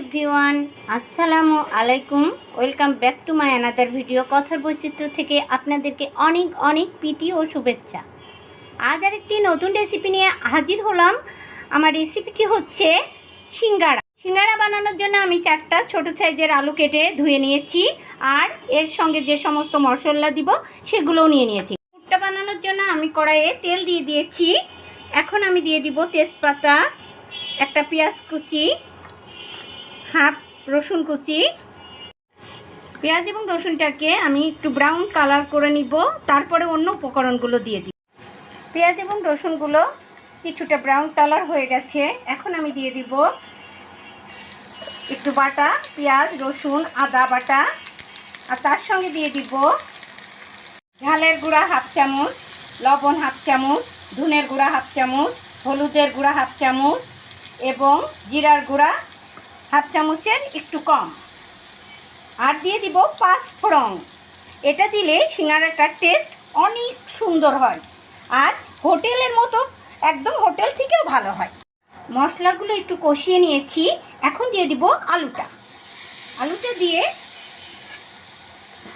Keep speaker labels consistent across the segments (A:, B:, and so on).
A: Everyone, আসসালামু আলাইকুম। Welcome back to my another video কথার বৈচিত্র্য থেকে আপনাদেরকে অনেক অনেক প্রীতি ও শুভেচ্ছা। আজ আরেকটি নতুন রেসিপি নিয়ে হাজির হলাম। আমার রেসিপিটি হচ্ছে সিঙ্গারা সিঙ্গারা বানানোর জন্য আমি চারটা ছোট সাইজের আলু কেটে ধুয়ে নিয়েছি আর এর সঙ্গে যে সমস্ত মশলা দিব সেগুলোও নিয়ে নিয়েছি। পুরটা বানানোর জন্য আমি কড়াইয়ে তেল দিয়ে দিয়েছি। এখন আমি দিয়ে দিব তেজপাতা, একটা পেঁয়াজ কুচি হাফ রসুন কুচি। পেঁয়াজ এবং রসুনটাকে আমি একটু ব্রাউন কালার করে নিব, তারপরে অন্য উপকরণগুলো দিয়ে দিই পেঁয়াজ এবং রসুনগুলো কিছুটা ব্রাউন কালার হয়ে গেছে, এখন আমি দিয়ে দিব একটু বাটা, পেঁয়াজ, রসুন, আদা বাটা, আর তার সঙ্গে দিয়ে দিব ঝালের গুঁড়া হাফ চামচ, লবণ হাফ চামচ, ধুনের গুঁড়া হাফ চামচ, হলুদের গুঁড়া হাফ চামচ এবং জিরার গুঁড়া হাফ চামচের একটু কম। আর দিয়ে দিব পাঁচ ফোড়ন। এটা দিলে সিঙ্গারাটার টেস্ট অনেক সুন্দর হয় আর হোটেলের মতো একদম হোটেল থেকেও ভালো হয়। মশলাগুলো একটু কষিয়ে নিয়েছি, এখন দিয়ে দিব আলুটা। আলুটা দিয়ে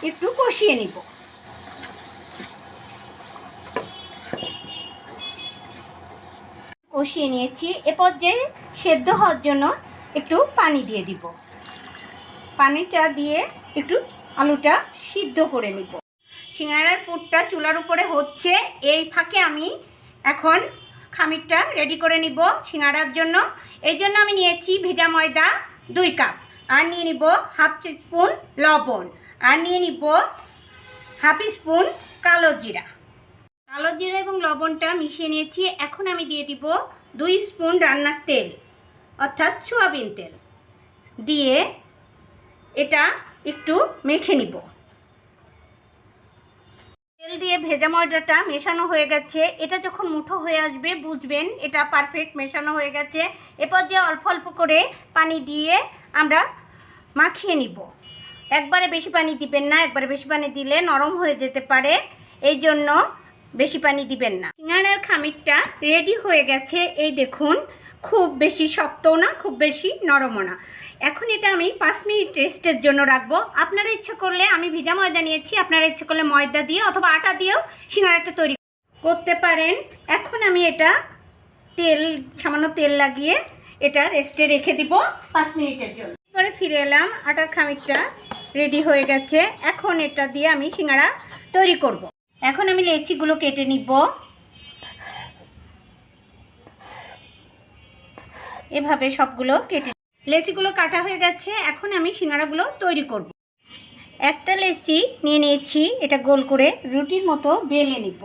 A: একটু কষিয়ে নিব। কষিয়ে নিয়েছি। এ পর্যায়ে সেদ্ধ হওয়ার জন্য একটু পানি দিয়ে দিব। পানিটা দিয়ে একটু আলুটা সিদ্ধ করে নিব। সিঙ্গারার পুরটা চুলার উপরে হচ্ছে, এই ফাঁকে আমি এখন খামিরটা রেডি করে নিব সিঙ্গারার জন্য। এই জন্য আমি নিয়েছি ভেজা ময়দা দুই কাপ। আর নিয়ে নিব হাফ স্পুন লবণ। আর নিয়ে নিব হাফ স্পুন কালো জিরা। কালো জিরা এবং লবণটা মিশিয়ে নিয়েছি। এখন আমি দিয়ে দিব দুই স্পুন রান্নার তেল। অর্থাৎ সোয়াবিন তেল। দিয়ে এটা একটু মেখে নিব। তেল দিয়ে ভেজা ময়দাটা মেশানো হয়ে গেছে। এটা যখন মুঠো হয়ে আসবে, বুঝবেন এটা পারফেক্ট মেশানো হয়ে গেছে। এরপর যে অল্প অল্প করে পানি দিয়ে আমরা মাখিয়ে নিব। একবারে বেশি পানি দিবেন না, একবারে বেশি পানি দিলে নরম হয়ে যেতে পারে। এই জন্য বেশি পানি দিবেন না। সিঙ্গারার খামিরটা রেডি হয়ে গেছে। এই দেখুন খুব বেশি শক্তও না, খুব বেশি নরমও না। এখন এটা আমি পাঁচ মিনিট রেস্টের জন্য রাখব। আপনারা ইচ্ছা করলে আমি ভিজা ময়দা নিয়েছি, আপনারা ইচ্ছা করলে ময়দা দিয়ে অথবা আটা দিয়েও সিঙ্গারাটা তৈরি করতে পারেন। এখন আমি এটা তেল, সামান্য তেল লাগিয়ে এটা রেস্টে রেখে দিব পাঁচ মিনিটের জন্য। পরে ফিরে এলাম, আটার খামিরটা রেডি হয়ে গেছে। এখন এটা দিয়ে আমি সিঙ্গারা তৈরি করব। এখন আমি লেচিগুলো কেটে নিব। এভাবে সবগুলো কেটে লেচিগুলো কাটা হয়ে গেছে, এখন আমি সিঙ্গারাগুলো তৈরি করব। একটা লেচি নিয়ে নিয়েছি, এটা গোল করে রুটির মতো বেলে নিব।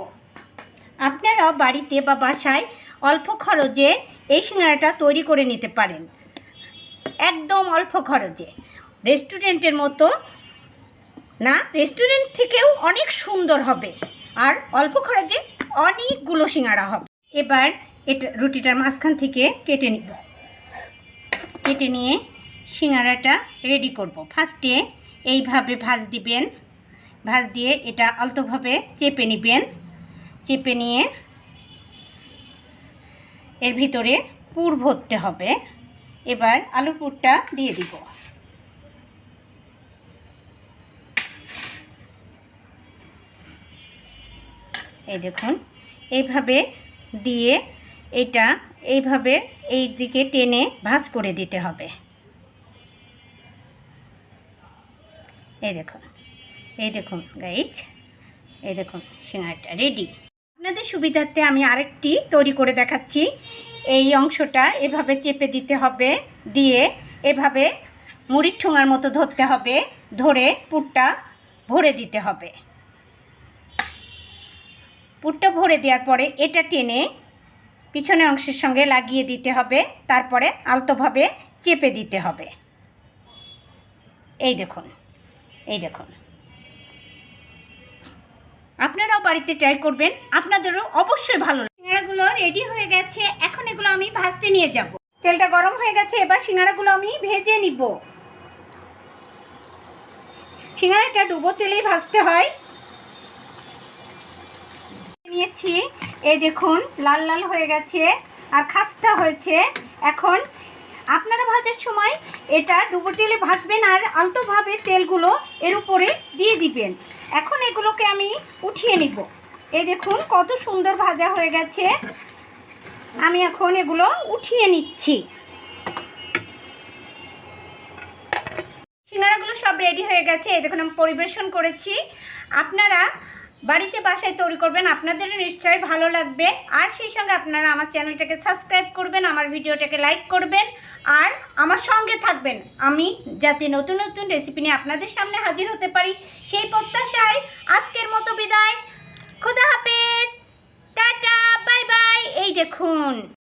A: আপনারা বাড়িতে বা বাসায় অল্প খরচে এই সিঙ্গারাটা তৈরি করে নিতে পারেন। একদম অল্প খরচে। রেস্টুরেন্টের মতো না, রেস্টুরেন্ট থেকেও অনেক সুন্দর হবে। আর অল্প খরচে অনেকগুলো সিঙ্গারা হবে। এবার এটা রুটিটার মাঝখান থেকে কেটে নিব। কেটে নিয়ে সিঙ্গারাটা রেডি করব। ফার্স্টে এইভাবে ভাজ দিবেন। ভাজ দিয়ে এটা আলতোভাবে চেপে নেবেন। চেপে নিয়ে এর ভিতরে পুর ভরতে হবে। এবার আলুর পুরটা দিয়ে দিব। এই দেখুন, এইভাবে দিয়ে এটা এইভাবে এই দিকে টেনে ভাঁজ করে দিতে হবে। এই দেখুন এই দেখুন গাইজ এই দেখুন সিঙ্গারটা রেডি আপনাদের সুবিধার্থে আমি আরেকটি তৈরি করে দেখাচ্ছি। এই অংশটা এভাবে চেপে দিতে হবে, দিয়ে এভাবে মুড়ির ঠোঙার মতো ধরতে হবে, ধরে পুরটা ভরে দিতে হবে। পুরটা ভরে দেওয়ার পরে এটা টেনে পিছনের অংশের সঙ্গে লাগিয়ে দিতে হবে, তারপরে আলতোভাবে চেপে দিতে হবে। এই দেখুন এই দেখুন। আপনারাও বাড়িতে ট্রাই করবেন, আপনাদেরও অবশ্যই ভালো সিঙ্গারাগুলো রেডি হয়ে গেছে, এখন এগুলো আমি ভাজতে নিয়ে যাব। তেলটা গরম হয়ে গেছে, এবার সিঙ্গারাগুলো আমি ভেজে নিব। সিঙ্গারাটা ডুবো তেলেই ভাজতে হয়। নিয়েছি এই দেখুন, লাল লাল হয়ে গেছে আর খাস্তা হয়েছে। এখন আপনারা ভাজার সময় এটা ডুবো ভাজবেন আর আলতোভাবে তেলগুলো এর উপরে দিয়ে দিবেন। এখন এগুলোকে আমি উঠিয়ে নিব। এই দেখুন, কত সুন্দর ভাজা হয়ে গেছে। আমি এখন এগুলো উঠিয়ে নিচ্ছি। সিঙ্গারাগুলো সব রেডি হয়ে গেছে। এই দেখুন, আমি পরিবেশন করেছি। আপনারা বাড়িতে বাসায় তৈরি করবেন আপনাদের নিশ্চয়ই ভালো লাগবে। আর সেই সঙ্গে আপনারা আমার চ্যানেলটাকে সাবস্ক্রাইব করবেন, আমার ভিডিওটাকে লাইক করবেন, আর আমার সঙ্গে থাকবেন। আমি যাতে নতুন নতুন রেসিপি নিয়ে আপনাদের সামনে হাজির হতে পারি, সেই প্রত্যাশায় আজকের মতো বিদায়। খুদা হাফেজ। Tata, bye bye. এই দেখুন।